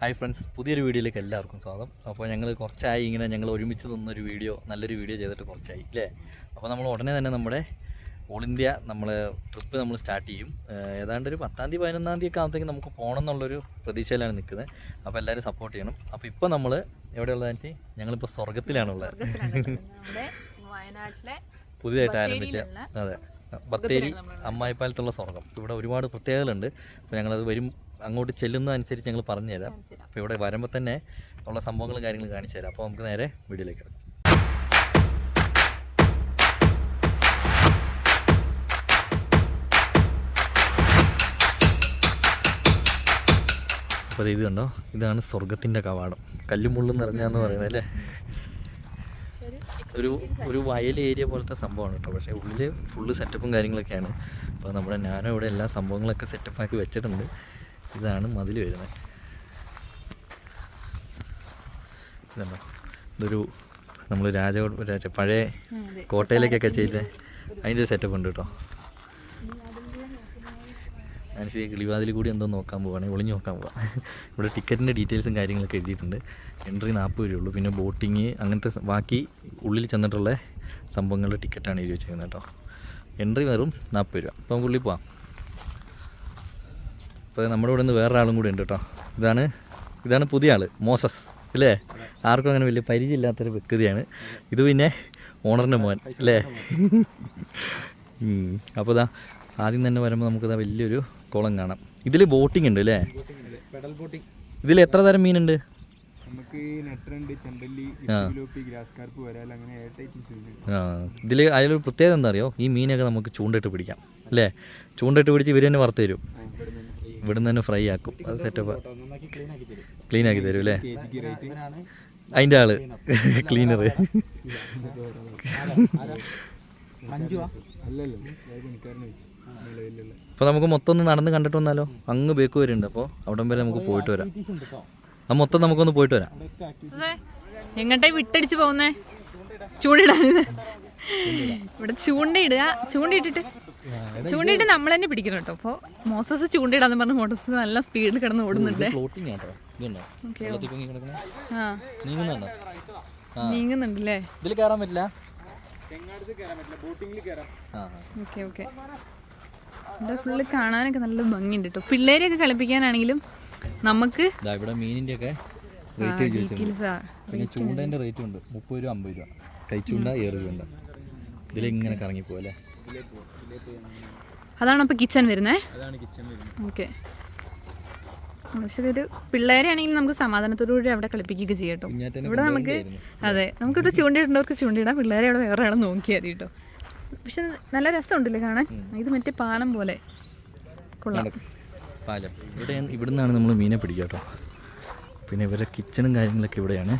Hi friends പുതിയൊരു വീഡിയോയിലേക്ക് എല്ലാവർക്കും സ്വാഗതം. അപ്പോൾ ഞങ്ങൾ കുറച്ചായി ഇങ്ങനെ ഞങ്ങൾ ഒരുമിച്ച് നിന്നൊരു വീഡിയോ നല്ലൊരു വീഡിയോ ചെയ്തിട്ട് കുറച്ചായി അല്ലേ അപ്പോൾ നമ്മൾ ഉടനെ തന്നെ നമ്മുടെ ഓൾ ഇന്ത്യ നമ്മൾ ട്രിപ്പ് നമ്മൾ സ്റ്റാർട്ട് ചെയ്യും. ഏതാണ്ട് ഒരു പത്താം തീയതി പതിനൊന്നാം തീയതി ഒക്കെ ആകുമ്പോഴത്തേക്ക് നമുക്ക് പോകണം എന്നുള്ളൊരു പ്രതീക്ഷയിലാണ് നിൽക്കുന്നത്. അപ്പോൾ എല്ലാവരും സപ്പോർട്ട് ചെയ്യണം. അപ്പോൾ ഇപ്പോൾ നമ്മൾ എവിടെയുള്ളത് വെച്ചാൽ ഞങ്ങളിപ്പോൾ സ്വർഗത്തിലാണുള്ളത് വയനാട്ടിലെ പുതിയതായിട്ട് ആരംഭിച്ച അതെ. ബത്തേരി. അമ്മായിപ്പാലത്തുള്ള സ്വർഗം ഇവിടെ ഒരുപാട് പ്രത്യേകതകളുണ്ട്. അപ്പോൾ ഞങ്ങളത് വരും അങ്ങോട്ട് ചെല്ലുന്ന അനുസരിച്ച് ഞങ്ങൾ പറഞ്ഞുതരാം തരാം. അപ്പോൾ ഇവിടെ വരുമ്പോൾ തന്നെ ഉള്ള സംഭവങ്ങളും കാര്യങ്ങളും കാണിച്ചു തരാം. അപ്പോൾ നമുക്ക് നേരെ വീഡിയോയിലേക്ക് കിടക്കാം. അപ്പോൾ ഇത് കണ്ടോ? ഇതാണ് സ്വർഗത്തിന്റെ കവാടം. കല്ലും മുള്ളും നിറഞ്ഞാന്ന് പറയുന്നത് അല്ലേ? ഒരു ഒരു ഒരു വയൽ ഏരിയ പോലത്തെ സംഭവമാണ് കേട്ടോ. പക്ഷേ ഉള്ളിൽ ഫുള്ള് സെറ്റപ്പും കാര്യങ്ങളൊക്കെയാണ്. അപ്പോൾ നമ്മുടെ ഞാനും ഇവിടെ എല്ലാ സംഭവങ്ങളൊക്കെ സെറ്റപ്പാക്കി വെച്ചിട്ടുണ്ട്. ഇതാണ് മതിൽ വരുന്നത്. ഇതുണ്ടോ? ഇതൊരു നമ്മൾ രാജ പഴയ. കോട്ടയിലേക്കൊക്കെ ചെയ്ത അതിന്റെ ഒരു സെറ്റപ്പ് ഉണ്ട് കേട്ടോ. അനുസരിച്ച് കിളിവാതിൽ കൂടി എന്തോ നോക്കാൻ പോവാണ്. ഒളിഞ്ഞു നോക്കാൻ പോവാം. ഇവിടെ ടിക്കറ്റിന്റെ ഡീറ്റെയിൽസും കാര്യങ്ങളൊക്കെ എഴുതിയിട്ടുണ്ട്. എൻട്രി നാൽപ്പത് രൂപയുള്ളൂ പിന്നെ ബോട്ടിങ് അങ്ങനത്തെ ബാക്കി ഉള്ളിൽ ചെന്നിട്ടുള്ള സംഭവങ്ങളുടെ ടിക്കറ്റാണ് എഴുതി വെച്ചിരിക്കുന്നത് കേട്ടോ. എൻട്രി വെറും നാൽപ്പത് രൂപ. അപ്പോൾ നമുക്ക് ഉള്ളിൽ പോവാം. അപ്പോൾ നമ്മുടെ ഇവിടെ നിന്ന് വേറൊരാളും കൂടി ഉണ്ട് കേട്ടോ. ഇതാണ് ഇതാണ് പുതിയ ആൾ മോസസ് അല്ലേ ആർക്കും അങ്ങനെ വലിയ പരിചയമില്ലാത്തൊരു വ്യക്തിയാണ്. ഇത് പിന്നെ ഓണറിന്റെ മോൻ അല്ലേ. അപ്പോൾ ഇതാ ആദ്യം തന്നെ വരുമ്പോൾ നമുക്കിതാ വലിയൊരു കുളം കാണാം. ഇതിൽ ബോട്ടിംഗ് ഉണ്ട് അല്ലേ ഇതിൽ എത്ര തരം മീനുണ്ട്? നമുക്ക് നെട്ടറുണ്ട് ചെമ്പല്ലി. ഗ്രാസ് കാർപ്പ് വരാൽ അങ്ങനെ ആ ഇതിൽ അതിലൊരു പ്രത്യേകത എന്താ അറിയോ? ഈ മീനൊക്കെ നമുക്ക് ചൂണ്ടയിട്ട് പിടിക്കാം അല്ലേ ചൂണ്ടയിട്ട് പിടിച്ച് ഇവർ തന്നെ വറുത്ത് തരും. ഇവിടുന്ന് തന്നെ ഫ്രൈ ആക്കും. അത് സെറ്റപ്പ് ക്ലീൻ ആക്കി തരും. ക്ലീൻ ആക്കി തരും അല്ലേ? അതിന്റെ ആൾ. ക്ലീനർ അപ്പോൾ നമുക്ക് മൊത്തം ഒന്ന് നടന്ന് കണ്ടിട്ട് വന്നാലോ? അങ്ങ് ബേക്ക് വരുന്നുണ്ട് അപ്പോൾ അവിടം വരെ നമുക്ക് പോയിട്ട് വരാം. ആ മൊത്തം നമുക്കൊന്ന് പോയിട്ട് വരാം. എങ്ങട്ടെ എങ്ങോട്ടേ വിട്ടടിച്ച് പോകുന്നേ? ചൂണ്ടിടാൻ. ഇവിടെ ചൂണ്ടയിടുക. ചൂണ്ടയിട്ടിട്ട്. ചൂണ്ടയിട്ട് നമ്മൾ തന്നെ പിടിക്കണം കേട്ടോ. അപ്പോൾ മോസസ് ചൂണ്ടിടാന്ന് പറഞ്ഞ മോട്ടോസ് നല്ല സ്പീഡിൽ കിടന്ന് ഓടുന്നുണ്ട്. നീങ്ങുന്നുണ്ടല്ലേ? ഇതിൽ കയറാൻ പറ്റില്ല? ഓക്കെ ഓക്കെ ഇവിടെ ഫുള്ള് കാണാനൊക്കെ നല്ല ഭംഗിയുണ്ട് കേട്ടോ പിള്ളേരെയൊക്കെ കളിപ്പിക്കാനാണെങ്കിലും നമുക്ക് ഇവിടെ മീനിന്റെ ഒക്കെ പിന്നെ ചൂണ്ടേന്റെ റേറ്റ് ഉണ്ട്. മുപ്പത് രൂപ അമ്പത് രൂപ. കൈച്ചൂണ്ട ഏറ് ചൂണ്ട. ഇതിലിങ്ങനെ കറങ്ങി പോവല്ലേ അതാണ് അപ്പോൾ കിച്ചൺ വരുന്നത്. വരുന്നത് ഓക്കെ ഒരു പിള്ളേരെ ആണെങ്കിൽ നമുക്ക് സമാധാനത്തോടുകൂടി അവിടെ കളിപ്പിക്കുക ചെയ്യട്ടോ ഇവിടെ നമുക്ക് അതെ നമുക്കിവിടെ ചൂണ്ടയിടേണ്ടവർക്ക് ചൂണ്ടിയിടാം. പിള്ളേരെ അവിടെ വേറെ ആളെ നോക്കിയാൽ മതി കേട്ടോ പക്ഷെ നല്ല രസമുണ്ടല്ലേ കാണാൻ? ഇത് മറ്റേ പാലം പോലെ. കൊള്ളാം. പാലം. ഇവിടെ ഇവിടെ നിന്നാണ് നമ്മൾ മീനെ പിടിക്കുക കേട്ടോ. പിന്നെ ഇവരുടെ കിച്ചണും കാര്യങ്ങളൊക്കെ ഇവിടെയാണ്.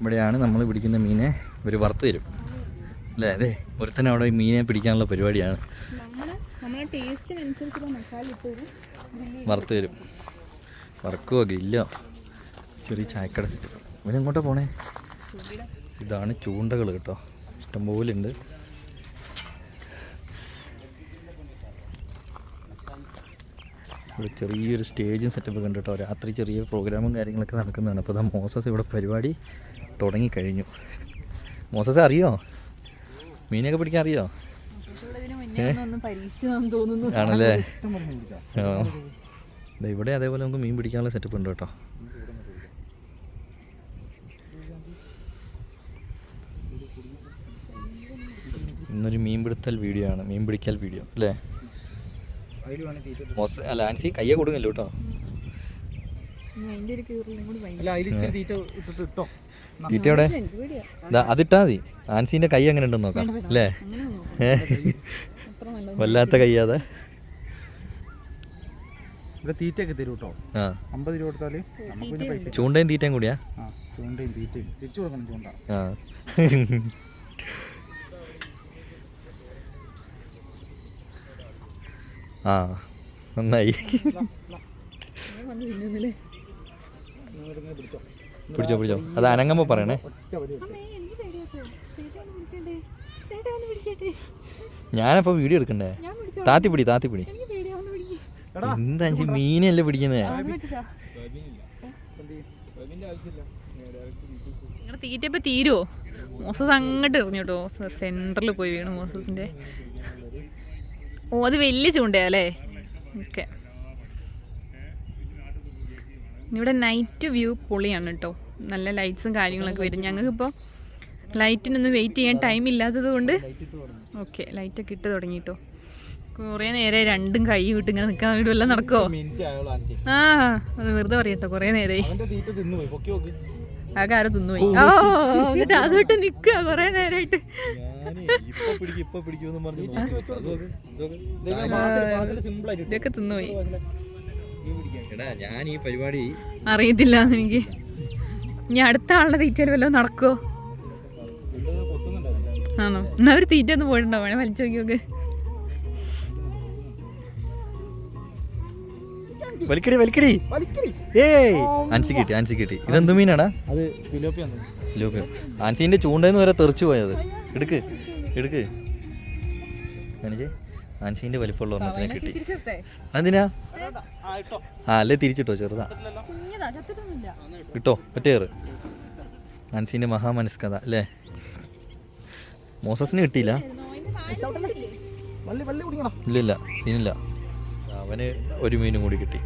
ഇവിടെയാണ് നമ്മൾ പിടിക്കുന്ന മീനെ ഇവർ വറുത്ത് തരും. അല്ലേ? അതെ. ഒരുത്തന്നെ അവിടെ മീനെ പിടിക്കാനുള്ള പരിപാടിയാണ്. നമ്മൾ വരും വറക്കുവോ ഗ്രില്ലോ? ചെറിയ ചായക്കട സെറ്റ് ഇവനെങ്ങോട്ടാ പോണേ? ഇതാണ് ചൂണ്ടകൾ കേട്ടോ. ഇഷ്ടംപോലെ ഉണ്ട്. ഇവിടെ ചെറിയൊരു സ്റ്റേജും സെറ്റപ്പ് ഉണ്ട് കേട്ടോ. രാത്രി ചെറിയ പ്രോഗ്രാമും കാര്യങ്ങളൊക്കെ നടക്കുന്നതാണ്. അപ്പോൾ ഇതാ മോസസ് ഇവിടെ പരിപാടി തുടങ്ങിക്കഴിഞ്ഞു മോസസ് അറിയോ? മീനൊക്കെ പിടിക്കാൻ അറിയോ? ഇതിന് മുന്നേ ഒന്ന് പരീക്ഷിച്ചു തോന്നുന്നു. ആണല്ലേ? ഇവിടെ അതേപോലെ നമുക്ക് മീൻ പിടിക്കാനുള്ള സെറ്റപ്പ് ഉണ്ട് കേട്ടോ. ഇന്നൊരു മീൻ പിടുത്തൽ വീഡിയോ ആണ്. മീൻ പിടിക്കൽ വീഡിയോ അല്ലേ? മോസ് അല്ല ആൻസി കയ്യെ കൊടുങ്ങല്ലോ കേട്ടോ? തീറ്റ അതിട്ടാ മതി. ആൻസീന്റെ കൈ അങ്ങനെ ഉണ്ടെന്ന് നോക്കാം. അല്ലേ? വല്ലാത്ത കയ്യാതെ ഇവിടെ തീറ്റയൊക്കെ തരും കേട്ടോ. അമ്പത് രൂപ ചൂണ്ടയും തീറ്റയും കൂടിയാ? ആ ചൂണ്ടയും തീറ്റയും. തിരിച്ചു കൊടുക്കണം ചൂണ്ട. ആ. ആ നന്നായി. പിടിച്ചോ. പിടിച്ചോ പിടിച്ചോ. അത് അനങ്ങുമ്പോൾ പറയണേ. ഞാനപ്പോ വീഡിയോ എടുക്കണ്ടേ? ഞാൻ പിടിച്ചോ താത്തി പിടി താത്തി പിടി. എന്താ മീനല്ലേ പിടിക്കുന്നത് നിങ്ങളുടെ തീറ്റ ഇപ്പൊ തീരുവോ മോസസ് അങ്ങോട്ട് എറിഞ്ഞു കേട്ടോ. സെന്ററിൽ പോയി വീണു മോസസിന്റെ. ഓ അത് വലിയ ചൂണ്ടയല്ലേ ഓക്കെ. ഇവിടെ നൈറ്റ് വ്യൂ പൊളിയാണ് കേട്ടോ നല്ല ലൈറ്റ്സും കാര്യങ്ങളൊക്കെ വരും ഞങ്ങൾക്കിപ്പോൾ ലൈറ്റിനൊന്നും വെയിറ്റ് ചെയ്യാൻ ടൈം ഇല്ലാത്തത് കൊണ്ട് ഓക്കെ ലൈറ്റൊക്കെ ഇട്ട് തുടങ്ങി കേട്ടോ കുറേ നേരെ രണ്ടും കൈ വിട്ട് ഇങ്ങനെ നിൽക്കാൻ വേണ്ടി വല്ലതും ആന്റി ആ അത് വെറുതെ പറയട്ടോ കുറേ നേരമായി അവന്റെ ആരോ തിന്നുപോയി ഓ എന്നിട്ട് അതോട്ട് നിക്കുക കുറേ നേരമായിട്ട് ഇതൊക്കെ തിന്നുപോയി എടാ ഞാൻ ഈ പരിപാടി അറിയത്തില്ല എനിക്ക്. ഇനി അടുത്ത ആളുടെ തീറ്റയിൽ വല്ലതും നടക്കുമോ ആണോ? എന്നാ ഒരു തീറ്റ ഒന്ന് പോയിട്ടുണ്ടോ? വേണേ വലിച്ചു നോക്കി നോക്ക്. വലിക്കടി വലിക്കടി. ഏയ്. ആൻസി കിട്ടി ആൻസി കിട്ടി. ഇതെന്ത് മീനാടാ? അത് ഫിലോപ്പി വന്നു സിലോപ്പിയോ ആൻസീന്റെ ചൂണ്ടേന്ന് വരെ തെറിച്ചു പോയത്. എടുക്ക് എടുക്ക്. കാണിച്ചേ ആൻസീന്റെ വലിപ്പമുള്ള ഒരെണ്ണത്തിനെ കിട്ടി. അതിനാ ആ അല്ലേ തിരിച്ചിട്ടോ ചെറുതാ. കിട്ടോ ഒറ്റയേറ് ആൻസിന്റെ മഹാമനസ്കഥ അല്ലേ? മോസസിന് കിട്ടിയില്ല. ഇല്ലില്ല സീനില്ല. അവന് ഒരു മീനും കൂടി കിട്ടി.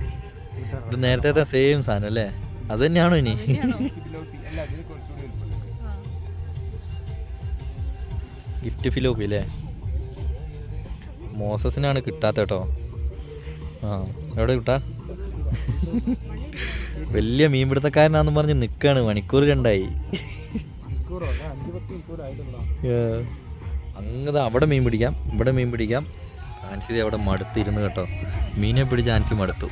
ഇത് നേരത്തെ സെയിം സാധനം അല്ലേ? അത് തന്നെയാണോ ഇനി ഗിഫ്റ്റ് ഫിലോപ്പി അല്ലേ? മോസസിനാണ് കിട്ടാത്ത കേട്ടോ. ആ എവിടെ കിട്ടാ? വലിയ മീൻപിടുത്തക്കാരനാന്ന് പറഞ്ഞ് നിൽക്കാണ് മണിക്കൂർ രണ്ടായി. അങ്ങത് അവിടെ മീൻ പിടിക്കാം. ഇവിടെ മീൻ പിടിക്കാം. ആൻസി അവിടെ മടുത്തിരുന്ന് കേട്ടോ. മീനെ പിടിച്ച് ആൻസി മടുത്തു.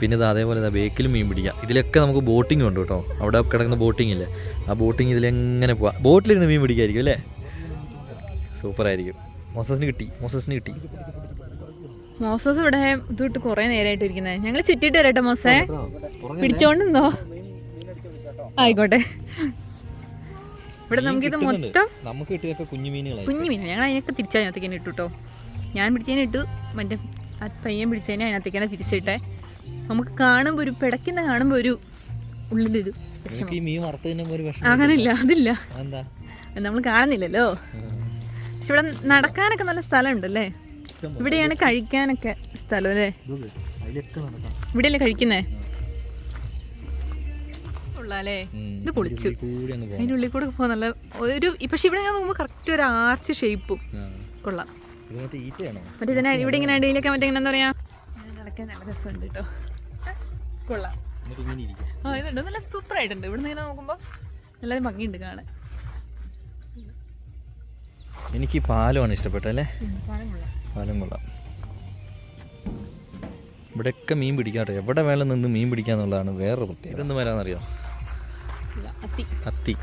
പിന്നെ ഇത് അതേപോലെ ഇതാ ബേക്കിൽ മീൻ പിടിക്കാം. ഇതിലൊക്കെ നമുക്ക് ബോട്ടിംഗ് ഉണ്ട് കേട്ടോ. അവിടെ കിടക്കുന്ന ബോട്ടിംഗ് ഇല്ലേ? ആ ബോട്ടിംഗ് ഇതിലെങ്ങനെ പോവാം? ബോട്ടിലിരുന്ന് മീൻ പിടിക്കായിരിക്കും അല്ലേ? സൂപ്പറായിരിക്കും. മോസസിന് കിട്ടി മോസസിന് കിട്ടി. മോസസ് ഇവിടെ ഇതിട്ട് കുറേ നേരമായിട്ട് ഇരിക്കുന്നത് ഞങ്ങൾ ചുറ്റിട്ട് വരട്ടെ മോസേ. പിടിച്ചോണ്ടെന്നോ? ആയിക്കോട്ടെ. ഇവിടെ നമുക്കിത് മൊത്തം നമുക്ക് കിട്ടിയതൊക്കെ കുഞ്ഞു മീൻ ഞങ്ങൾ അതിനൊക്കെ തിരിച്ചതിനകത്തേക്ക് തന്നെ ഇട്ടു കേട്ടോ ഞാൻ പിടിച്ചതിനെ ഇട്ടു. മറ്റേ പയ്യൻ പിടിച്ചതിനെ അതിനകത്തേക്ക് തന്നെ തിരിച്ചിട്ടെ. നമുക്ക് കാണുമ്പോൾ ഒരു പിടയ്ക്കുന്ന കാണുമ്പോൾ ഒരു ഉള്ളിലൊരു അങ്ങനല്ല അതില്ല. നമ്മൾ കാണുന്നില്ലല്ലോ. പക്ഷെ ഇവിടെ നടക്കാനൊക്കെ നല്ല സ്ഥലമുണ്ടല്ലേ? ഇവിടെയാണ് കഴിക്കാനൊക്കെ സ്ഥലം അല്ലേ? ഇവിടെയല്ലേ കഴിക്കുന്നേ? ഉള്ളാലേ. ഇത് പൊളിച്ചു. അതിന്റെ ഉള്ളിൽ കൂടെ പോകാൻ നല്ല ഒരു പക്ഷെ ഇവിടെ ഞാൻ നോക്കുമ്പോൾ കറക്റ്റ് ഒരു ആർച്ച് ഷേപ്പും കൊള്ളാം. മറ്റേ ഇതിനെ ഇവിടെ ഇങ്ങനെ അടിയിലൊക്കെ മറ്റേ ഇങ്ങനെ എന്താ പറയാ? നടക്കാൻ നല്ല രസമുണ്ട് കേട്ടോ കൊള്ളാം. ആ ഇതുണ്ട്. നല്ല സൂപ്പർ ആയിട്ടുണ്ട് ഇവിടെ നിന്ന് ഇങ്ങനെ നോക്കുമ്പോൾ നല്ല ഭംഗിയുണ്ട് കാണാൻ. എനിക്ക് പാലമാണ് ഇഷ്ടപ്പെട്ടത് അല്ലേ? പാലം കൊള്ളാം ഇവിടെയൊക്കെ മീൻ പിടിക്കാട്ടോ. എവിടെ വേണം നിന്ന് മീൻ പിടിക്കാന്നുള്ളതാണ് വേറെ പ്രത്യേകത. ഇതെന്ത് മരാന്നറിയോ? ഇല്ല, അത്തി. അത്തി.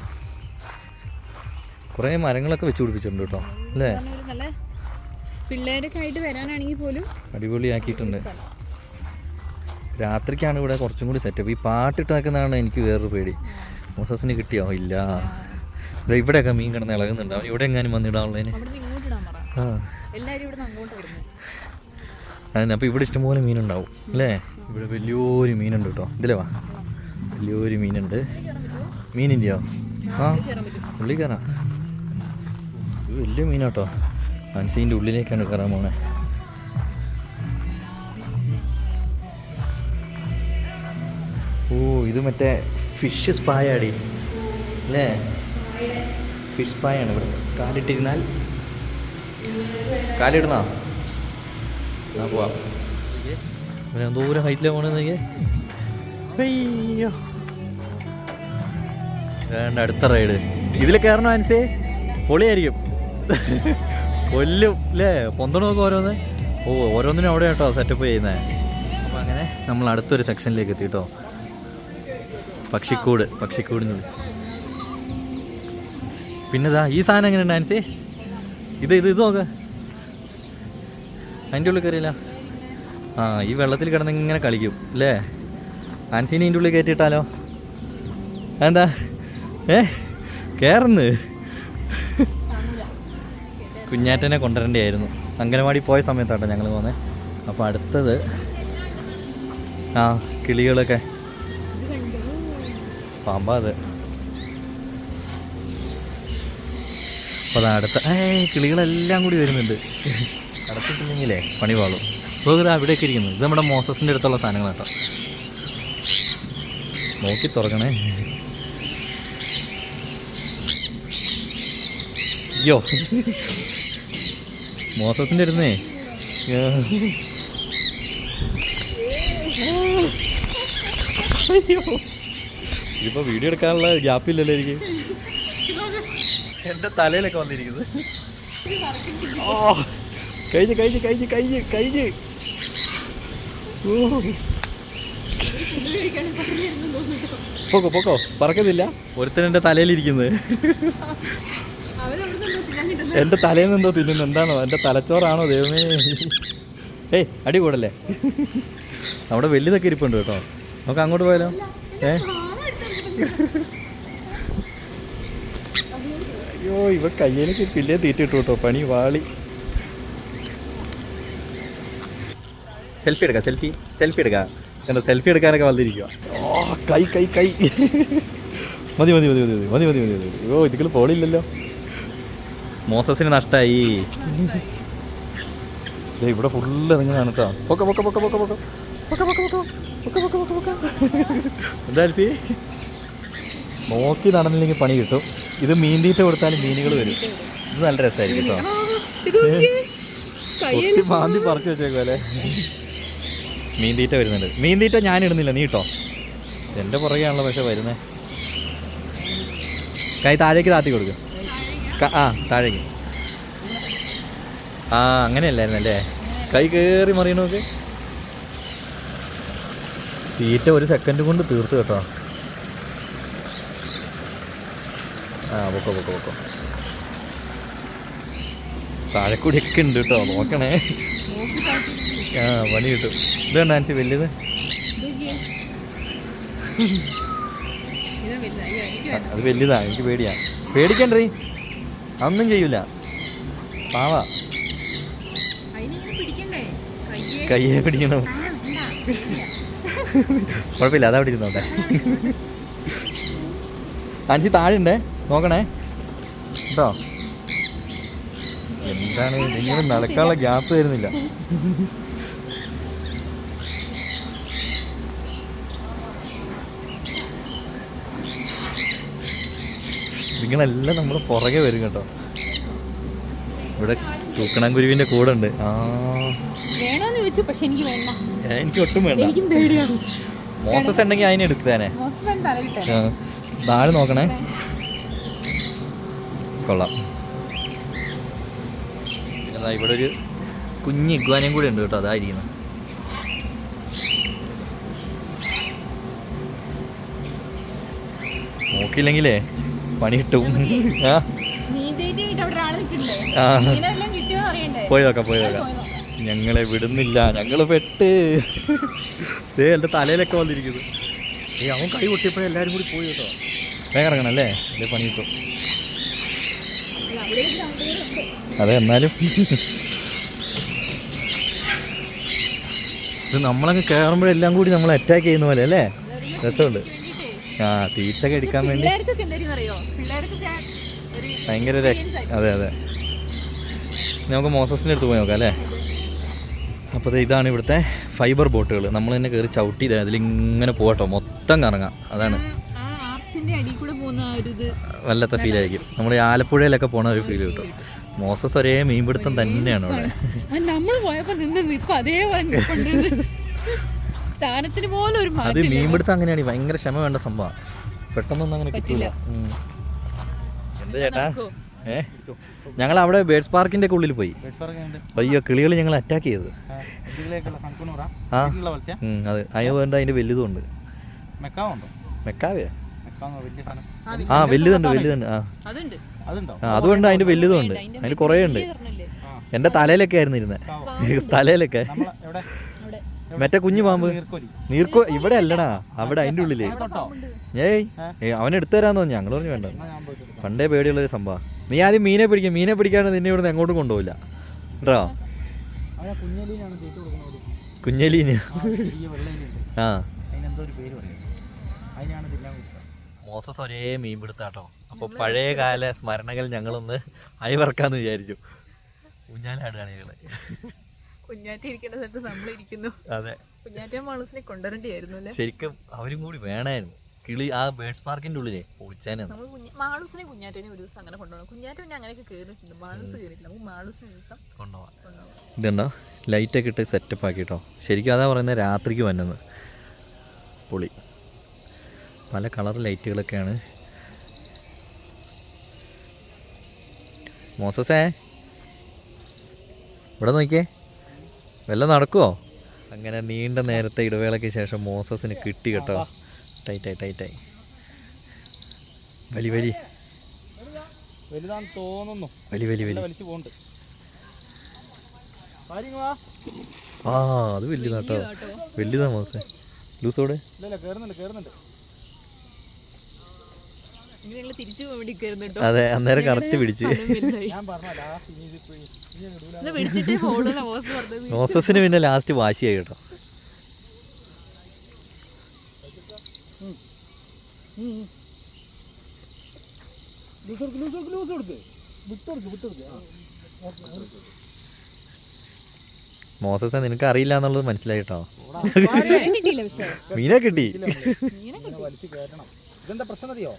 കുറേ മരങ്ങളൊക്കെ വെച്ച് പിടിപ്പിച്ചിട്ടുണ്ട് കേട്ടോ. അല്ലേ? പിള്ളേരൊക്കെ ആയിട്ട് വരാനാണെങ്കിൽ പോലും അടിപൊളിയാക്കിയിട്ടുണ്ട്. രാത്രിക്കാണ് ഇവിടെ കുറച്ചും കൂടി സെറ്റപ്പ് ഈ പാട്ടിട്ടാക്കുന്നതാണ് എനിക്ക് വേറൊരു പേടി. മോസസിന് കിട്ടിയോ? ഇല്ല. ഇവിടെയൊക്കെ മീൻ കിടന്ന് ഇളകുന്നുണ്ട്. അവൻ ഇവിടെ എങ്ങാനും വന്നിടാനുള്ളതിന് ആ. എല്ലാവരും ഇവിടെ നിന്ന് അങ്ങോട്ട് വരുന്നത് അതിന് അപ്പോൾ ഇവിടെ ഇഷ്ടംപോലെ മീനുണ്ടാവും അല്ലേ? ഇവിടെ വലിയൊരു മീനുണ്ട് കേട്ടോ. ഇതിലേ വാ. വലിയൊരു മീനുണ്ട്. മീനിന്റെയോ ആ ഉള്ളിൽ കയറാം. ഇത് വലിയ മീനാട്ടോ മനസ്സിന്റെ ഉള്ളിലേക്കാണ് കയറാൻ പോണേ. ഓ ഇത് മറ്റേ ഫിഷ് സ്പായാടി അല്ലേ? ഫിഷ് ആണ് ഇവിടെ. കാലിട്ടിരുന്നാൽ കാലിടണോ എന്നാ പോവാം. പിന്നെ എന്തോരം ഹൈറ്റിലാണ് പോണെന്ന് നോക്കിയേ അയ്യോ. വേണ്ട അടുത്ത റൈഡ് ഇതിൽ കയറണോ ആൻസേ പൊളിയായിരിക്കും. കൊല്ലും അല്ലേ പൊന്തണമൊക്കെ ഓരോന്ന്? ഓ ഓരോന്നിനും അവിടെ കേട്ടോ സെറ്റപ്പ് ചെയ്യുന്നത് അപ്പോൾ അങ്ങനെ നമ്മൾ അടുത്തൊരു സെക്ഷനിലേക്ക് എത്തി കേട്ടോ പക്ഷിക്കൂട് പക്ഷിക്കൂടിനുള്ളിൽ. പിന്നെ ഇതാ ഈ സാധനം എങ്ങനെയുണ്ട് ആൻസി ഇത് ഇത് ഇത് നോക്ക്. അതിന്റെ ഉള്ളിൽ കയറിയില്ല. ആ ഈ വെള്ളത്തിൽ കിടന്ന് ഇങ്ങനെ കളിക്കും അല്ലേ? ആൻസീനെ ഇതിന്റെ ഉള്ളിൽ കയറ്റിയിട്ടാലോ? എന്താ ഏ? കയറുന്ന് കുഞ്ഞാറ്റനെ കൊണ്ടുവരേണ്ടിയായിരുന്നു. അംഗനവാടി പോയ സമയത്താട്ടോ ഞങ്ങൾ പോകുന്നത് അപ്പോൾ അടുത്തത് ആ കിളികളൊക്കെ. പാമ്പാ അത്. അപ്പോൾ അടുത്ത ഏ കിളികളെല്ലാം കൂടി വരുന്നുണ്ട്. അടച്ചിട്ടില്ലെങ്കിലേ പണി പാളും. ഇപ്പോൾ ഇത് അവിടെയൊക്കെ ഇരിക്കുന്നത് ഇത് നമ്മുടെ മോസസിന്റെ അടുത്തുള്ള സാധനങ്ങൾ കേട്ടോ നോക്കി തുറക്കണേ. അയ്യോ. മോസസിന്റെ അടുന്നേ അയ്യോ. ഇതിപ്പോ വീഡിയോ എടുക്കാനുള്ള ഗ്യാപ്പില്ലല്ലോ എനിക്ക്. എന്റെ തലയിലൊക്കെ വന്നിരിക്കുന്നത് ഓ കഴിഞ്ഞ് കഴിഞ്ഞ് കഴിഞ്ഞ് കഴിഞ്ഞ് കഴിഞ്ഞ്. പോക്കോ പോക്കോ പറക്കുന്നില്ല ഒരുത്തൻ എന്റെ തലയിലിരിക്കുന്നത് എന്റെ തലയിൽ നിന്നെന്തോ തിന്നുന്നു എന്താണോ? എന്റെ തലച്ചോറാണോ ദൈവമേ? ഏയ് അടി കൂടല്ലേ? നമ്മുടെ വലിയതൊക്കെ ഇരിപ്പുണ്ട് കേട്ടോ. നമുക്ക് അങ്ങോട്ട് പോയാലോ? ഏ? അയ്യോ ഇവ കയ്യിലേക്ക് പിന്നെ തീറ്റിട്ടു കേട്ടോ പണി വാളി. സെൽഫി എടുക്കാം സെൽഫി സെൽഫി എടുക്കാം. എന്താ സെൽഫി എടുക്കാനൊക്കെ വന്നിരിക്കുക ഓ കൈ കൈ കൈ. മതി മതി മതി മതി മതി മതി മതി മതി. ഓ ഇതിൽ പോളില്ലല്ലോ മോസസിന് നഷ്ടമായി ഇവിടെ ഫുള്ള് ഇറങ്ങുന്നതാണ് കേട്ടോ. പൊക്ക പൊക്ക പൊക്ക പൊക്ക പൊക്ക. പൊക്ക പൊക്ക പൊക്ക പൊക്ക പൊക്ക പൊക്ക പൊക്ക. എന്താ നോക്കി നടന്നില്ലെങ്കിൽ പണി കിട്ടും. ഇത് മീൻ തീറ്റ കൊടുത്താലും മീനുകൾ വരും. ഇത് നല്ല രസമായിരിക്കും കേട്ടോ. മാന്തി പറിച്ചു വെച്ചേക്കുമല്ലേ മീൻ തീറ്റ വരുന്നുണ്ട്. മീൻ തീറ്റ ഞാൻ ഇടുന്നില്ല. നീ കേട്ടോ എന്റെ പുറകെയാണല്ലോ പക്ഷെ വരുന്നേ. കൈ താഴേക്ക് താത്തി കൊടുക്കും. ആ താഴേക്ക്. ആ അങ്ങനെയല്ലായിരുന്നല്ലേ കൈ കയറി മറിയണോക്ക് തീറ്റ ഒരു സെക്കൻഡ് കൊണ്ട് തീർത്ത് കേട്ടോ. ആ പൊക്കോ പൊക്കോ പൊക്കോ. താഴെക്കൂടിയൊക്കെ ഉണ്ട് കേട്ടോ നോക്കണേ. ആ പണി കിട്ടും. ഇതാണ് ആൻസി വലിയത്? അത് വലിയതാ എനിക്ക് പേടിയാ. പേടിക്കണ്ടേ അതൊന്നും ചെയ്യൂല. പാവാ. കയ്യെ പിടിക്കണം. കുഴപ്പമില്ല അതാ പിടിക്കുന്നോട്ടെ ആൻസി താഴെ ഉണ്ടേ നോക്കണേ. കേട്ടോ എന്താണ് നിങ്ങൾ നടക്കാനുള്ള ഗ്യാപ്പ് തരുന്നില്ല നിങ്ങളെല്ലാം നമ്മൾ പുറകെ വരും കേട്ടോ. ഇവിടെ തൂക്കണാങ്കുരുവിന്റെ കൂടെ ഉണ്ട് ആ. എനിക്ക് ഒട്ടും വേണ്ട. മോസസ് ഉണ്ടെങ്കിൽ അതിനെ ആ, താഴെ നോക്കണേ. കൊള്ളാം. പിന്നെ ഇവിടെ ഒരു കുഞ്ഞ് ഇഗ്വാനയും കൂടി ഉണ്ട് കേട്ടോ അതായിരിക്കുന്നു. നോക്കിയില്ലെങ്കിലേ പണി കിട്ടും. പോയി നോക്കാം പോയി നോക്കാം. ഞങ്ങളെ വിടുന്നില്ല ഞങ്ങൾ പെട്ട്. ദേ എന്റെ തലയിലൊക്കെ വന്നിരിക്കുന്നു. ഏ അവൻ കൈ പൊട്ടിയപ്പോഴേ എല്ലാവരും കൂടി പോയി കേട്ടോ. വേഗം ഇറങ്ങണം അല്ലേ? അല്ലേ പണി കിട്ടും. അതെ എന്നാലും. ഇത് നമ്മളങ്ങ് കയറുമ്പോഴെല്ലാം കൂടി നമ്മൾ അറ്റാക്ക് ചെയ്യുന്ന പോലെ അല്ലേ? രസമുണ്ട്. ആ തീറ്റൊക്കെ എടുക്കാൻ വേണ്ടി. ഭയങ്കര ഒരു അതെ അതെ. നമുക്ക് മോസസിന്റെ അടുത്ത് പോയി നോക്കാം അല്ലേ? അപ്പോൾ ദേ ഇതാണ് ഇവിടുത്തെ ഫൈബർ ബോട്ടുകൾ നമ്മൾ തന്നെ കയറി ചവിട്ടി ഇതായത് അതിലിങ്ങനെ പോകട്ടോ. മൊത്തം കറങ്ങാം. അതാണ്. ആ ആർച്ചിന്റെ അടിയിൽ കൂടെ പോകുന്ന ഒരു ഇത് വല്ലാത്ത ഫീലായിരിക്കും നമ്മൾ ആലപ്പുഴയിലൊക്കെ പോണ ഒരു ഫീൽ കിട്ടും. മോസസ് ഒരേ മീൻപിടുത്തം തന്നെയാണ് അവിടെ. നമ്മൾ പോയപ്പോ നിന്ന് ഇപ്പൊ അതേ. സ്ഥാനത്തിന് പോലും ഒരു അത് മീൻപിടുത്തം അങ്ങനെയാണ് ഭയങ്കര ക്ഷമ വേണ്ട സംഭവം. പെട്ടെന്നൊന്നും അങ്ങനെ കിട്ടില്ല എന്താ ചേട്ടാ? ഏ? ഞങ്ങൾ അവിടെ ബേഡ്സ് പാർക്കിന്റെ ഉള്ളിൽ പോയി. അയ്യോ കിളികൾ ഞങ്ങൾ അറ്റാക്ക് ചെയ്തത് ആ അതെ. അതിന് വേണ്ട അതിന്റെ വലുതും ഉണ്ട് മെക്കാവുണ്ടോ? മെക്കാവേ ആ വലുതുണ്ട് വലുതുണ്ട് ആ. അതുകൊണ്ട് അതിന്റെ വലുതും ഉണ്ട് അതിന് കുറേ ഉണ്ട്. എന്റെ തലയിലൊക്കെ ആയിരുന്നു ഇരുന്നത് തലയിലൊക്കെ. നമ്മളെ എവിടെ? അവിടെ. മറ്റേ കുഞ്ഞു പാമ്പ്? നീർക്കോലി. നീർക്കോ ഇവിടെ അല്ലടാ. അവിടെ അതിന്റെ ഉള്ളിൽ. ഏയ് ഏയ് അവൻ എടുത്തു തരാന്ന് തോന്നി ഞങ്ങൾ പറഞ്ഞു വേണ്ട. പണ്ടേ പേടിയുള്ള ഒരു സംഭവം. നീ ആദ്യം മീനെ പിടിക്കും. മീനെ പിടിക്കാണ്ട് നിന്നെ ഇവിടുന്ന് എങ്ങോട്ടും കൊണ്ടുപോകില്ല കേട്ടോ? കുഞ്ഞലീന. ആ അതിനെന്തോ ഒരു പേര് പറയും അതിനാണ് തിന്നാൻ കൊടുക്കുക മോസസ് ഒരേ മീൻ പിടുത്താട്ടോ അപ്പോൾ പഴയ കാല സ്മരണകൾ ഞങ്ങളൊന്ന് അയവർക്കാന്ന് വിചാരിച്ചു. ഊഞ്ഞാലാടുകയാണ് ഞങ്ങൾ. കുഞ്ഞാറ്റ ഇരിക്കേണ്ട സ്ഥലത്ത് നമ്മളിരിക്കുന്നു. അതെ. കുഞ്ഞാറ്റ മാളൂസിനെ കൊണ്ടുവരേണ്ടിയായിരുന്നു അല്ലേ? ശരിക്കും അവരും കൂടി വേണായിരുന്നു. കിളി ആ ബേഡ്സ് പാർക്കിന്റെ ഉള്ളിലെ നമുക്ക് കുഞ്ഞ മാളൂസിനെ കുഞ്ഞാറ്റനെ ഒരു ദിവസം അങ്ങനെ കൊണ്ടുപോകണം. കുഞ്ഞാറ്റ പിന്നെ അങ്ങനെയൊക്കെ കയറിയിട്ടുണ്ട് മാളൂസ് കയറിയിട്ടില്ല നമുക്ക് മാളൂസിനെ ഒരു ദിവസം കൊണ്ടുപോകാം. കൊണ്ടുപോകാം. ഇതുണ്ടോ? ലൈറ്റൊക്കെ ഇട്ട് സെറ്റപ്പ് ആക്കിട്ടോ. ശരിക്കും അതാ പറയുന്നത് രാത്രിക്ക് വന്നത്. പൊളി. പല കളർ ലൈറ്റുകളൊക്കെയാണ്. മോസസേ ഇവിടെ നോക്കിയേ. വല്ല നടക്കുമോ അങ്ങനെ നീണ്ട നേരത്തെ ഇടവേളയ്ക്ക് ശേഷം മോസസിന് കിട്ടി കേട്ടോ. ടൈറ്റായി ടൈറ്റായി വലി വലി. വലുതാന്ന് തോന്നുന്നു. വലി വലി വലി. വലിച്ചു പോണ്ട്. ആ അത് വലിയതാട്ടോ. വലിയതാ മോസേ. ലൂസോടെ? ഇല്ല ഇല്ല കയറുന്നുണ്ട് കയറുന്നുണ്ട് പിടിച്ചിട്ടേ അന്നേരം പിന്നെ ലാസ്റ്റ് വാശിയായി കേട്ടോ. മോസസ് നിനക്ക് അറിയില്ല എന്നുള്ളത് മനസ്സിലായിട്ടോ മീനെ കിട്ടി. മീനെ കയറ്റണം. ഇതെന്താ പ്രശ്നം അറിയോ?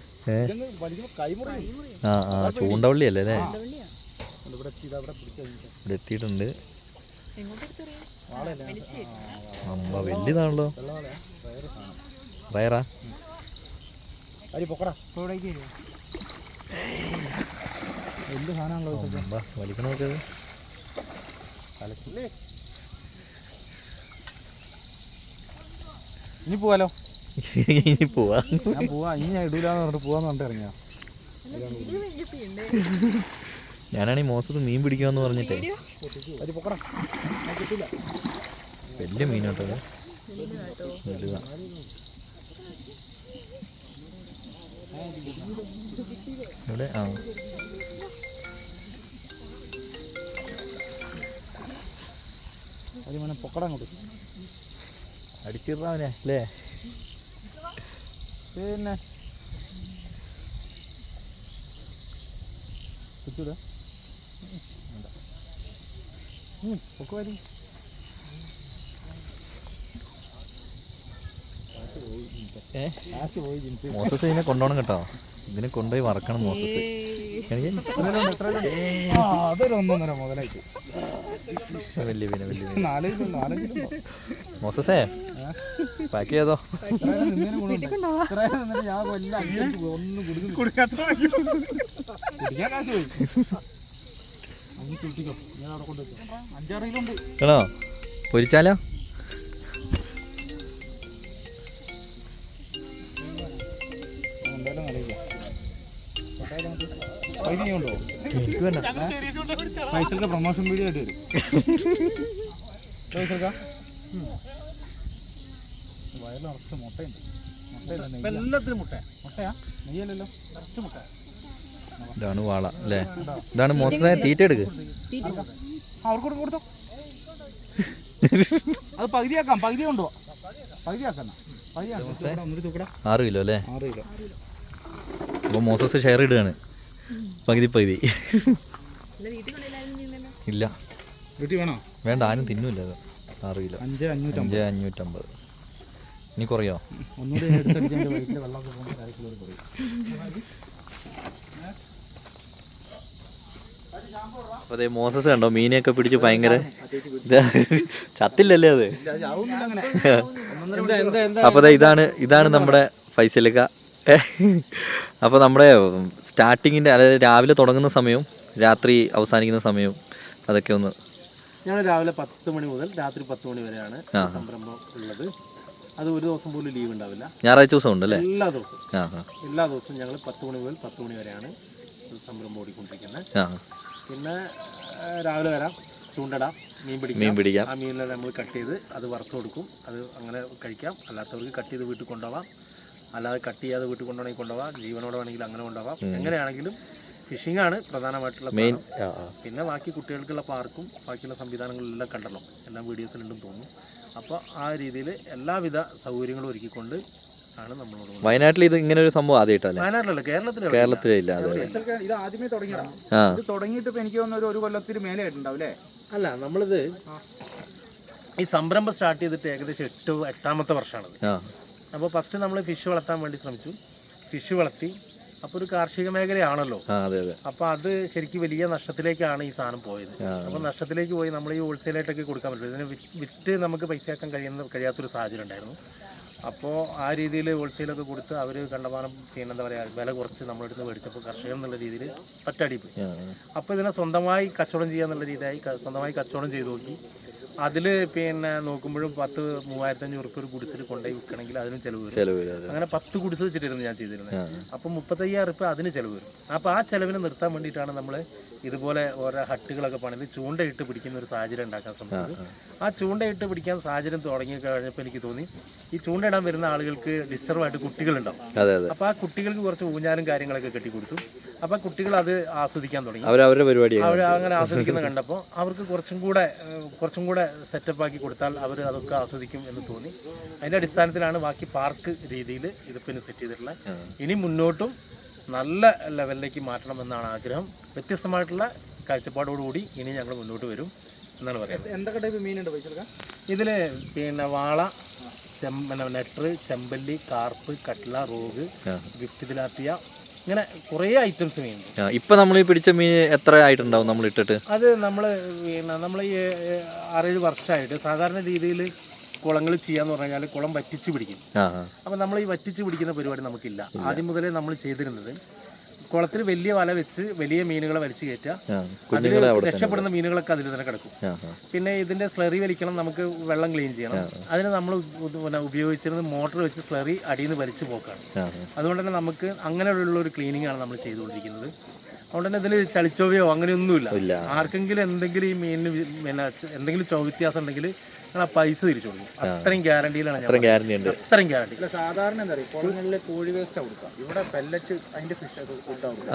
ആ ആ ചൂണ്ടവള്ളിയല്ലേ അല്ലേ? വള്ളിയാ ഇവിടെ എത്തിയിട്ടുണ്ട്. അമ്മ വലിയതാണല്ലോ. റയറാ വലിക്കണ നോക്കത് ഇനി പോവാലോ? ഇനി പോവാ. ഞാൻ പോവാ. ഇനി ഞാൻ ഇടൂലെന്ന് പറഞ്ഞിട്ട് പോവാന്ന് പറഞ്ഞിട്ട് ഇറങ്ങിയാ ഞാനാണെങ്കിൽ മോസത്ത് മീൻ പിടിക്കാന്ന് പറഞ്ഞിട്ടേ. വലിയ മീനാട്ടോ വലുതാ. ഇവിടെ ആ. പൊക്കടാ അങ്ങോട്ട്. അടിച്ചിടാവനെ അല്ലേ? പിന്നെ. വരി പോയി ജിൻസ്. മോസസ് ഇതിനെ കൊണ്ടുപോകണം കേട്ടോ. ഇതിനെ കൊണ്ടുപോയി മറക്കണം മോസസ്. എനിക്ക് അതൊരു ഒന്നൊന്നര മുതലായിട്ട് വലിയ മീന വലിയ മോസസേ പാക്ക് ചെയ്തോ? ണോ കൊല്ലം എനിക്ക് വേണ്ട പൈസക്ക് പ്രൊമോഷൻ വീഡിയോ ആയിട്ട് വരും. പൈസക്ക മുട്ടയുണ്ട്. എല്ലാത്തിനും മുട്ട മുട്ടയാ. നെയ്യല്ലല്ലോ. നിറച്ച് മുട്ട. ഇതാണ് വാള അല്ലേ? ഇതാണ് മോശമായ തീറ്റ എടുക്ക്. അവർക്ക് കൊടുത്തോ. അത് പകുതിയാക്കാം. പകുതി കൊണ്ടുപോ പകുതിയാക്കാം ആറ് കിലോ അല്ലേ? ആറ് കിലോ. അപ്പോൾ മോസസ് ഷെയർ ഇടുകയാണ്. പകുതി പകുതി. ഇല്ല വീട്ടിൽ വേണോ? വേണ്ട ആരും തിന്നൂല്ല അത്. ആറ് കിലോ. അഞ്ച് അഞ്ഞൂറ്റമ്പത്. അഞ്ച് അഞ്ഞൂറ്റമ്പത്. ഇനി കുറയോ? അതെ മോസസ് കണ്ടോ മീനെയൊക്കെ പിടിച്ച് ഭയങ്കര ചത്തില്ലല്ലേ അത്? അപ്പൊ ഇതാണ് ഇതാണ് നമ്മുടെ ഫൈസലിക്ക. അപ്പോൾ നമ്മുടെ സ്റ്റാർട്ടിങ്ങിന്റെ അതായത് രാവിലെ തുടങ്ങുന്ന സമയവും രാത്രി അവസാനിക്കുന്ന സമയവും അതൊക്കെ ഒന്ന് ഞാൻ രാവിലെ പത്ത് മണി മുതൽ രാത്രി പത്ത് മണി വരെയാണ് സംരംഭം ഉള്ളത്. അത് ഒരു ദിവസം പോലും ലീവ് ഉണ്ടാവില്ല. ഞായറാഴ്ച ദിവസം ഉണ്ട് അല്ലേ എല്ലാ ദിവസവും എല്ലാ ദിവസവും ഞങ്ങൾ പത്ത് മണി മുതൽ പത്ത് മണി വരെയാണ് സംരംഭം ഓടിക്കൊണ്ടിരിക്കുന്നത്. പിന്നെ രാവിലെ വരാം. ചൂണ്ടടാം. മീൻ പിടിക്കാം. മീൻ പിടിക്കാം. ആ മീനിനെ നമ്മൾ കട്ട് ചെയ്ത് അത് വറുത്ത് കൊടുക്കും അത് അങ്ങനെ കഴിക്കാം. അല്ലാത്തവർക്ക് കട്ട് ചെയ്ത് വീട്ടിൽ കൊണ്ടുപോകാം അല്ലാതെ കട്ട് ചെയ്യാതെ വീട്ടിൽ കൊണ്ടുപോകണമെങ്കിൽ കൊണ്ടുപോകാം. ജീവനോടെ വേണമെങ്കിൽ അങ്ങനെ കൊണ്ടുപോകാം. എങ്ങനെയാണെങ്കിലും ഫിഷിംഗ് ആണ് പ്രധാനമായിട്ടുള്ള മെയിൻ പിന്നെ ബാക്കി കുട്ടികൾക്കുള്ള പാർക്കും ബാക്കിയുള്ള സംവിധാനങ്ങളെല്ലാം കണ്ടല്ലോ. എല്ലാം വീഡിയോസിലുണ്ടെന്ന് തോന്നുന്നു. അപ്പോൾ ആ രീതിയിൽ എല്ലാവിധ സൗകര്യങ്ങളും ഒരുക്കിക്കൊണ്ട് ആണ് നമ്മളോട്. വയനാട്ടിൽ ഇത് ഇങ്ങനെ ഒരു സംഭവം ആദ്യമായിട്ടല്ല വയനാട്ടിലല്ല കേരളത്തിൽ കേരളത്തിലേ ഇല്ല ഇത് ആദ്യമേ തുടങ്ങിയതാണ് ഇത് തുടങ്ങിയിട്ട് ഇപ്പൊ എനിക്ക് തോന്നുന്നു ഒരു- ഒരു കൊല്ലത്തിന് മേലെ ആയിട്ടുണ്ടാവും അല്ലേ? അല്ല നമ്മളിത് ഈ സംരംഭം സ്റ്റാർട്ട് ചെയ്തിട്ട് ഏകദേശം എട്ട് എട്ടാമത്തെ വർഷമാണത്. ആ. അപ്പോൾ ഫസ്റ്റ് നമ്മൾ ഫിഷ് വളർത്താൻ വേണ്ടി ശ്രമിച്ചു. ഫിഷ് വളർത്തി. അപ്പോൾ ഒരു കാർഷിക മേഖലയാണല്ലോ. അപ്പോൾ അത് ശരിക്കും വലിയ നഷ്ടത്തിലേക്കാണ് ഈ സാധനം പോയത്. അപ്പോൾ നഷ്ടത്തിലേക്ക് പോയി നമ്മൾ ഈ ഹോൾസെയിലായിട്ടൊക്കെ കൊടുക്കാൻ പറ്റില്ല ഇതിന് വിറ്റ് നമുക്ക് പൈസയാക്കാൻ കഴിയുന്ന കഴിയാത്തൊരു സാഹചര്യം ഉണ്ടായിരുന്നു. അപ്പോൾ ആ രീതിയിൽ ഹോൾസെയിലൊക്കെ കൊടുത്ത് അവർ കണ്ടമാനം പിന്നെ എന്താ പറയുക വില കുറച്ച് നമ്മുടെ അടുത്ത് മേടിച്ചപ്പോൾ കർഷകൻ എന്നുള്ള രീതിയിൽ പറ്റടി പോയി. അപ്പോൾ ഇതിനെ സ്വന്തമായി കച്ചവടം ചെയ്യാന്നുള്ള രീതിയായി സ്വന്തമായി കച്ചവടം ചെയ്തു നോക്കി. അതിൽ പിന്നെ നോക്കുമ്പോഴും പത്ത് മൂവായിരത്തി അഞ്ഞൂറ് ഉറുപ്പ് ഒരു ഗുഡിസിൽ കൊണ്ടുപോയി വിൽക്കണമെങ്കിൽ അതിനും ചിലവ് വരും. അങ്ങനെ പത്ത് കുടിസ് വെച്ചിട്ടായിരുന്നു ഞാൻ ചെയ്തിരുന്നത്. അപ്പം മുപ്പത്തയ്യായിരം ഉറുപ്പ് അതിന് ചിലവ് വരും. അപ്പോൾ ആ ചെലവിനെ നിർത്താൻ വേണ്ടിയിട്ടാണ് നമ്മൾ ഇതുപോലെ ഓരോ ഹട്ടുകളൊക്കെ പണിത് ചൂണ്ടയിട്ട് പിടിക്കുന്ന ഒരു സാഹചര്യം ഉണ്ടാക്കാൻ ശ്രമിച്ചത്. ആ ചൂണ്ടയിട്ട് പിടിക്കാൻ സാഹചര്യം തുടങ്ങി കഴിഞ്ഞപ്പോൾ എനിക്ക് തോന്നി ഈ ചൂണ്ടയിടാൻ വരുന്ന ആളുകൾക്ക് ഡിസ്റ്റർബായിട്ട് കുട്ടികളുണ്ടാവും. അപ്പോൾ ആ കുട്ടികൾക്ക് കുറച്ച് ഊഞ്ഞാലും കാര്യങ്ങളൊക്കെ കെട്ടിക്കൊടുത്തു. അപ്പോൾ കുട്ടികൾ അത് ആസ്വദിക്കാൻ തുടങ്ങി. അവർ അവരുടെ പരിപാടി അവർ അങ്ങനെ ആസ്വദിക്കുന്നത് കണ്ടപ്പോൾ അവർക്ക് കുറച്ചും കൂടെ കുറച്ചും കൂടെ സെറ്റപ്പ് ആക്കി കൊടുത്താൽ അവർ അതൊക്കെ ആസ്വദിക്കും എന്ന് തോന്നി. അതിന്റെ അടിസ്ഥാനത്തിലാണ് ബാക്കി പാർക്ക് രീതിയിൽ ഇതിപ്പോൾ ഇനി സെറ്റ് ചെയ്തിട്ടുള്ളത് ഇനി മുന്നോട്ടും നല്ല ലെവലിലേക്ക് മാറ്റണമെന്നാണ് ആഗ്രഹം. വ്യത്യസ്തമായിട്ടുള്ള കാഴ്ചപ്പാടോടുകൂടി ഇനി ഞങ്ങൾ മുന്നോട്ട് വരും എന്നാണ് പറയുന്നത്. എന്തൊക്കെ ടൈപ്പ് മീനുണ്ട് ഇതിൽ പിന്നെ വാള ചെമ്പ നെറ്റർ നെട്ടർ ചെമ്പല്ലി കാർപ്പ് കട്ട്ല റോഗ്. ഗിഫ്റ്റ് തിലാപ്പിയ ഇങ്ങനെ കുറേ ഐറ്റംസ് മീൻ ഇപ്പൊ നമ്മൾ ഈ പിടിച്ച മീൻ എത്ര ആയിട്ടുണ്ടാവും നമ്മൾ ഇട്ടിട്ട്? അത് നമ്മൾ പിന്നെ നമ്മൾ ഈ ആറേഴ് വർഷമായിട്ട് സാധാരണ രീതിയിൽ കുളങ്ങൾ ചെയ്യാന്ന് പറഞ്ഞാൽ കുളം വറ്റിച്ച് പിടിക്കും. അപ്പൊ നമ്മൾ ഈ വറ്റിച്ച് പിടിക്കുന്ന പരിപാടി നമുക്കില്ല. ആദ്യം മുതലേ നമ്മൾ ചെയ്തിരുന്നത് കുളത്തിൽ വലിയ വല വെച്ച് വലിയ മീനുകളെ വലിച്ചു കയറ്റുക. അതിൽ രക്ഷപ്പെടുന്ന മീനുകളൊക്കെ അതിൽ തന്നെ കിടക്കും. പിന്നെ ഇതിന്റെ സ്ലറി വലിക്കണം നമുക്ക് വെള്ളം ക്ലീൻ ചെയ്യണം. അതിന് നമ്മൾ ഉപയോഗിച്ചിരുന്ന ഉപയോഗിച്ചിരുന്നത് മോട്ടർ വെച്ച് സ്ലറി അടിയിൽ നിന്ന് വലിച്ചു പോക്കാണ്. അതുകൊണ്ട് തന്നെ നമുക്ക് അങ്ങനെയുള്ള ഒരു ക്ലീനിങ് ആണ് നമ്മൾ ചെയ്തുകൊണ്ടിരിക്കുന്നത്. അതുകൊണ്ട് തന്നെ ഇതിൽ ചളിച്ചോവയോ അങ്ങനെയൊന്നുമില്ല. ഇല്ല. ആർക്കെങ്കിലും എന്തെങ്കിലും ഈ മീനിന് പിന്നെ എന്തെങ്കിലും ചോ വ്യത്യാസം ഉണ്ടെങ്കിൽ നിങ്ങൾ ആ പൈസ തിരിച്ചു കൊടുക്കും. അത്രയും ഗ്യാരണ്ടിയിലാണ് അത്രയും ഗ്യാരണ്ടി ഉണ്ട്. അത്രയും ഗ്യാരണ്ടി. ഇല്ല സാധാരണ എന്താ പറയുക കുളങ്ങളിലെ കോഴി വേസ്റ്റ് കൊടുക്കുക. ഇവിടെ പെല്ലറ്റ് അതിന്റെ ഫിഷ്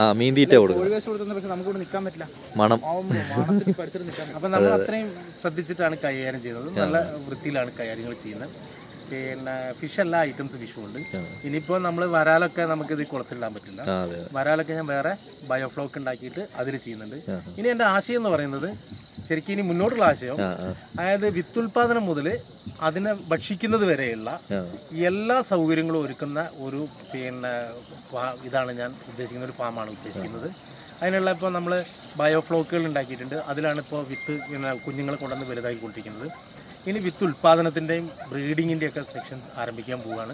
ആ മീൻ തീറ്റ കൊടുക്കും കോഴി വേസ്റ്റ് കൊടുക്കുന്ന പക്ഷെ നമുക്ക് ഇവിടെ നിൽക്കാൻ പറ്റില്ല. മണം. പരിസരം നിൽക്കാൻ അപ്പം നമ്മൾ അത്രയും ശ്രദ്ധിച്ചിട്ടാണ് കൈകാര്യം ചെയ്യുന്നത്. നല്ല വൃത്തിയിലാണ് കൈകാര്യങ്ങൾ ചെയ്യുന്നത്. പിന്നെ ഫിഷ് എല്ലാ ഐറ്റംസ് ഫിഷും ഉണ്ട്. ഇനിയിപ്പോ ഇനിയിപ്പോൾ നമ്മൾ വരാലൊക്കെ നമുക്ക് ഇത് കുളത്തിലിടാൻ പറ്റില്ല. വരാലൊക്കെ ഞാൻ വേറെ ബയോഫ്ലോക്ക് ഉണ്ടാക്കിയിട്ട് അതിൽ ചെയ്യുന്നുണ്ട്. ഇനി എന്റെ ആശയം എന്ന് പറയുന്നത് ശരിക്കും ഇനി മുന്നോട്ടുള്ള ആശയം അതായത് വിത്തുൽപാദനം മുതൽ അതിനെ ഭക്ഷിക്കുന്നത് വരെയുള്ള എല്ലാ സൗകര്യങ്ങളും ഒരുക്കുന്ന ഒരു പിന്നെ ഇതാണ് ഞാൻ ഉദ്ദേശിക്കുന്ന ഒരു ഫാമാണ് ഉദ്ദേശിക്കുന്നത്. അതിനുള്ള ഇപ്പോൾ നമ്മൾ ബയോഫ്ലോക്കുകൾ ഉണ്ടാക്കിയിട്ടുണ്ട്. അതിലാണ് ഇപ്പോൾ വിത്ത് കുഞ്ഞുങ്ങളെ കൊണ്ടുവന്ന് വലുതാക്കിക്കൊണ്ടിരിക്കുന്നത്. ഇനി വിത്ത് ഉൽപാദനത്തിന്റെയും ബ്രീഡിങ്ങിന്റെയും ഒക്കെ സെക്ഷൻ ആരംഭിക്കാൻ പോവുകയാണ്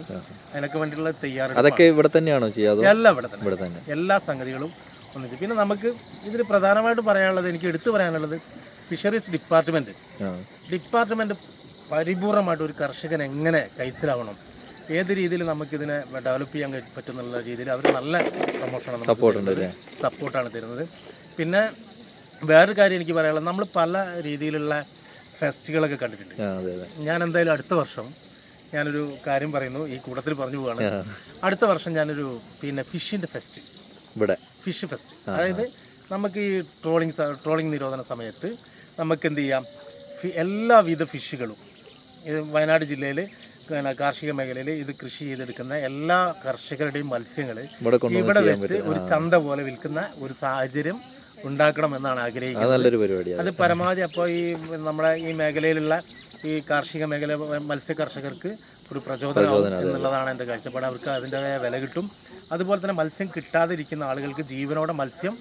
അതിനൊക്കെ വേണ്ടിയുള്ള തയ്യാറെടുപ്പ് അതൊക്കെ ഇവിടെ തന്നെയാണോ ചെയ്യാതെ എല്ലാം ഇവിടെ തന്നെ. ഇവിടെ തന്നെ. എല്ലാ സംഗതികളും ഒന്നിച്ച്. പിന്നെ നമുക്ക് ഇതിൽ പ്രധാനമായിട്ട് പറയാനുള്ളത് എനിക്ക് എടുത്തു പറയാനുള്ളത് ഫിഷറീസ് ഡിപ്പാർട്ട്മെന്റ്. ഡിപ്പാർട്ട്മെന്റ് പരിപൂർണമായിട്ട് ഒരു കർഷകൻ എങ്ങനെ കൈസിലാവണം ഏത് രീതിയിൽ നമുക്കിതിനെ ഡെവലപ്പ് ചെയ്യാൻ പറ്റുന്നുള്ള രീതിയിൽ അവർ നല്ല പ്രൊമോഷനാണ് സപ്പോർട്ട് സപ്പോർട്ടാണ് തരുന്നത്. പിന്നെ വേറൊരു കാര്യം എനിക്ക് പറയാനുള്ളത് നമ്മൾ പല രീതിയിലുള്ള ഫെസ്റ്റുകളൊക്കെ കണ്ടിട്ടുണ്ട്. ഞാൻ എന്തായാലും അടുത്ത വർഷം ഞാനൊരു കാര്യം പറയുന്നു ഈ കൂട്ടത്തിൽ പറഞ്ഞു പോവാണ്. അടുത്ത വർഷം ഞാനൊരു പിന്നെ ഫിഷിന്റെ ഫെസ്റ്റ്. ഇവിടെ. Fish fest. അതായത് നമുക്ക് ഈ ട്രോളിങ് ട്രോളിങ് നിരോധന സമയത്ത് നമുക്ക് എന്ത് ചെയ്യാം എല്ലാവിധ ഫിഷുകളും ഇത് വയനാട് ജില്ലയിൽ കാർഷിക മേഖലയിൽ ഇത് കൃഷി ചെയ്തെടുക്കുന്ന എല്ലാ കർഷകരുടെയും മത്സ്യങ്ങൾ ഇവിടെ വെച്ച് ഒരു ചന്ത പോലെ വിൽക്കുന്ന ഒരു സാഹചര്യം ഉണ്ടാക്കണം എന്നാണ് അത് ആഗ്രഹിക്കുന്നത് നല്ലൊരു പരിപാടിയാണ്. അത് പരമാവധി അപ്പോൾ ഈ നമ്മുടെ ഈ മേഖലയിലുള്ള ഈ കാർഷിക മേഖല മത്സ്യ കർഷകർക്ക് ഒരു പ്രചോദനം എന്നുള്ളതാണ് എന്റെ കാഴ്ചപ്പാട്. അവർക്ക് അതിന്റെതായ വില കിട്ടും. അതുപോലെ തന്നെ മത്സ്യം കിട്ടാതിരിക്കുന്ന ആളുകൾക്ക് ജീവനോടെ മത്സ്യം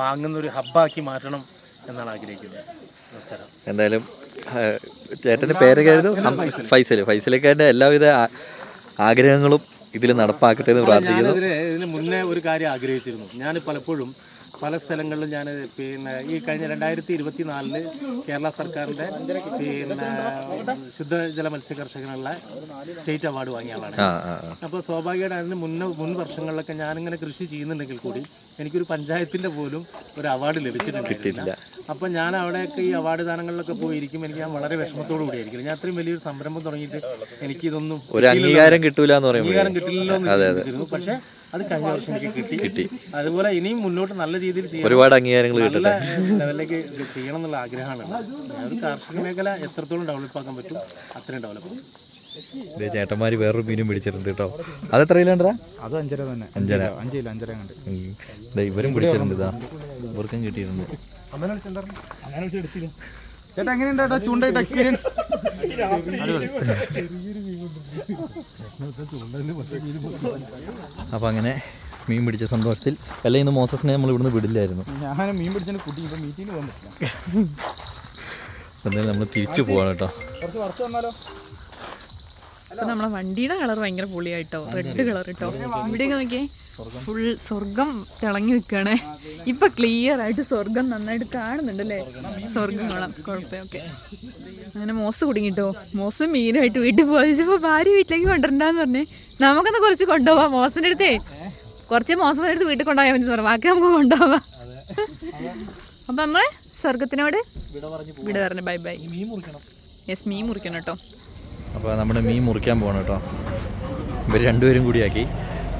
വാങ്ങുന്ന ഒരു ഹബ്ബാക്കി മാറ്റണം എന്നാണ് ആഗ്രഹിക്കുന്നത്. നമസ്കാരം. എന്തായാലും ചേട്ടന്റെ പേരൊക്കെ ആയിരുന്നു ഫൈസൽ ഫൈസലൊക്കെ എല്ലാവിധ ആഗ്രഹങ്ങളും ഇതിൽ നടപ്പാക്കട്ടെ എന്ന് പ്രാർത്ഥിക്കുന്നു. ഇതിന് മുന്നേ ഒരു കാര്യം ആഗ്രഹിച്ചിരുന്നു. ഞാൻ പലപ്പോഴും പല സ്ഥലങ്ങളിലും ഞാൻ പിന്നെ ഈ കഴിഞ്ഞ രണ്ടായിരത്തി ഇരുപത്തി നാലിൽ കേരള സർക്കാരിന്റെ പിന്നെ ശുദ്ധജല മത്സ്യ കർഷകനുള്ള സ്റ്റേറ്റ് അവാർഡ് വാങ്ങിയ ആളാണ്. അപ്പോൾ സ്വാഭാവികമായിട്ട് അതിന് മുന്ന മുൻ വർഷങ്ങളിലൊക്കെ ഞാനിങ്ങനെ കൃഷി ചെയ്യുന്നുണ്ടെങ്കിൽ കൂടി എനിക്കൊരു പഞ്ചായത്തിന്റെ പോലും ഒരു അവാർഡ് ലഭിച്ചിട്ടുണ്ടായിരുന്നില്ല. അപ്പോൾ ഞാൻ അവിടെയൊക്കെ ഈ അവാർഡ് ദാനങ്ങളിലൊക്കെ പോയിരിക്കും. എനിക്ക് ഞാൻ വളരെ വിഷമത്തോടു കൂടിയായിരിക്കും. ഞാൻ അത്രയും വലിയൊരു സംരംഭം തുടങ്ങിയിട്ട് എനിക്കിതൊന്നും ഒരു അംഗീകാരം കിട്ടില്ല എന്ന് പറയുമ്പോൾ അംഗീകാരം കിട്ടില്ലല്ലോ എന്ന് പക്ഷേ അത് കഴിഞ്ഞ വർഷം എനിക്ക് കിട്ടി. കിട്ടി. അതുപോലെ ഇനിയും മുന്നോട്ട് നല്ല രീതിയിൽ ചെയ്യണം ഒരുപാട് അംഗീകാരങ്ങൾ നല്ല ലെവലിലേക്ക് ചെയ്യണം എന്നുള്ള ആഗ്രഹമാണ്. ഒരു കാർഷിക മേഖല എത്രത്തോളം ഡെവലപ്പ് ആക്കാൻ പറ്റും അത്രയും ഡെവലപ്പ് ആക്കും ദേ ചേട്ടന്മാര് വേറൊരു മീനും പിടിച്ചിട്ടുണ്ട് കേട്ടോ. അത് എത്ര കിലോണ്ടാ അത് അഞ്ചര തന്നെ. അഞ്ചര. അഞ്ച് കിലോ അഞ്ചര കണ്ട് ദേ ഇവരും പിടിച്ചിട്ടുണ്ട് ഇതാ. ഇവർക്കും കിട്ടിയിട്ടുണ്ട്. അങ്ങനെ അങ്ങനെ എടുത്തില്ല ചേട്ടാ എങ്ങനെയുണ്ട് ചേട്ടാ? ചൂണ്ടയിട്ട് എക്സ്പീരിയൻസ് അപ്പൊ അങ്ങനെ മീൻ പിടിച്ച സന്തോഷത്തിൽ അല്ല ഇന്ന് മോസസിനെ നമ്മൾ ഇവിടുന്ന് വിടില്ലായിരുന്നു. ഞാൻ മീൻ പിടിച്ചതിന് കുട്ടി ഇപ്പൊ മീറ്റിംഗ് പോകാൻ പറ്റില്ല. എന്തായാലും നമ്മൾ തിരിച്ചു പോവാണ് കേട്ടോ. കുറച്ച് വറുത്ത് വന്നാലോ? അപ്പൊ നമ്മളെ വണ്ടിയുടെ കളർ ഭയങ്കര പൊളിയായിട്ടോ? റെഡ് കളർ കേട്ടോ ഇവിടെയൊക്കെ നോക്കിയേ ഫുൾ സ്വർഗം തിളങ്ങി നിൽക്കുകയാണ് ഇപ്പൊ ക്ലിയർ ആയിട്ട് സ്വർഗം നന്നായിട്ട് കാണുന്നുണ്ട് അല്ലേ? സ്വർഗം കാണാം. കുഴപ്പം ഓക്കെ അങ്ങനെ മോസ് കുടുങ്ങിട്ടോ? മോസ് മീനായിട്ട് വീട്ടിൽ പോയപ്പോ ഭാര്യ വീട്ടിലേക്ക് കൊണ്ടുവരണ്ടെന്ന് പറഞ്ഞേ. നമുക്കൊന്ന് കുറച്ച് കൊണ്ടുപോവാം. മോസിന്റെ അടുത്തേ കുറച്ച് മോസം അടുത്ത് വീട്ടിൽ കൊണ്ടുപോയാൽ മതി പറഞ്ഞു. ബാക്കി നമുക്ക് കൊണ്ടുപോവാം. അപ്പൊ നമ്മൾ സ്വർഗത്തിനോട് വിട പറഞ്ഞു ബൈ ബൈ യെസ് മീൻ മുറിക്കണം കേട്ടോ. അപ്പോൾ നമ്മുടെ മീൻ മുറിക്കാൻ പോകണം കേട്ടോ. ഇവർ രണ്ടുപേരും കൂടിയാക്കി.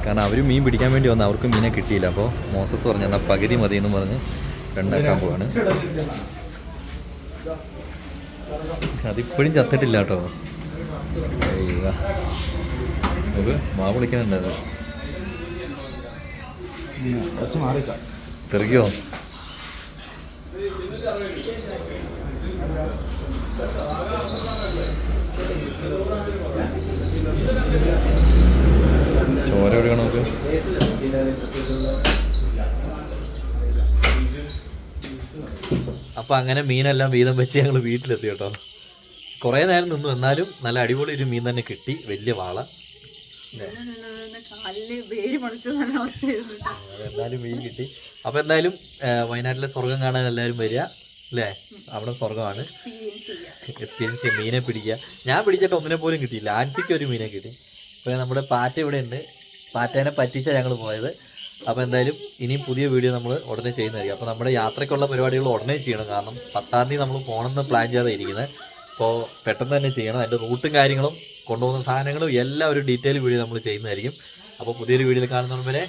കാരണം അവർ മീൻ പിടിക്കാൻ വേണ്ടി വന്ന അവർക്ക് മീനെ കിട്ടിയില്ല. അപ്പോൾ മോസസ് പറഞ്ഞു എന്നാൽ പകുതി മതി എന്ന് പറഞ്ഞ് രണ്ടാക്കാൻ പോവാണ്. അതിപ്പോഴും ചത്തിട്ടില്ല കേട്ടോ. നമുക്ക് മാ വിളിക്കുന്നുണ്ട് മാറിക്കാം തെറിക്കോ എവിടെയാണ് നോക്ക് അപ്പൊ അങ്ങനെ മീനെല്ലാം വീതം വെച്ച് ഞങ്ങൾ വീട്ടിലെത്തി കേട്ടോ. കുറേ നേരം നിന്നു. എന്നാലും നല്ല അടിപൊളി ഒരു മീൻ തന്നെ കിട്ടി. വലിയ വാള. എന്തായാലും മീൻ കിട്ടി. അപ്പം എന്തായാലും വയനാട്ടിലെ സ്വർഗം കാണാൻ എല്ലാവരും വരിക. അല്ലേ അവിടെ സ്വർഗമാണ്. എക്സ്പീരിയൻസ് ചെയ്യുക മീനെ പിടിക്കുക. ഞാൻ പിടിച്ചിട്ട് ഒന്നിനെ പോലും കിട്ടിയില്ല. ആൻസിക്ക് ഒരു മീനെ കിട്ടി. അപ്പോൾ നമ്മുടെ പാറ്റ ഇവിടെ ഉണ്ട്. പാറ്റേനെ പറ്റിച്ചാണ് ഞങ്ങൾ പോയത്. അപ്പോൾ എന്തായാലും ഇനിയും പുതിയ വീഡിയോ നമ്മൾ ഉടനെ ചെയ്യുന്നതായിരിക്കും. അപ്പോൾ നമ്മുടെ യാത്രയ്ക്കുള്ള പരിപാടികൾ ഉടനെ ചെയ്യണം. കാരണം പത്താം തീയതി നമ്മൾ പോകണമെന്ന് പ്ലാൻ ചെയ്താൽ ഇരിക്കുന്നത് അപ്പോൾ പെട്ടെന്ന് തന്നെ ചെയ്യണം. അതിന്റെ റൂട്ടും കാര്യങ്ങളും കൊണ്ടുപോകുന്ന സാധനങ്ങളും എല്ലാം ഒരു ഡീറ്റെയിൽ വീഡിയോ നമ്മൾ ചെയ്യുന്നതായിരിക്കും. അപ്പോൾ പുതിയൊരു വീഡിയോയിൽ കാണുന്നവരെ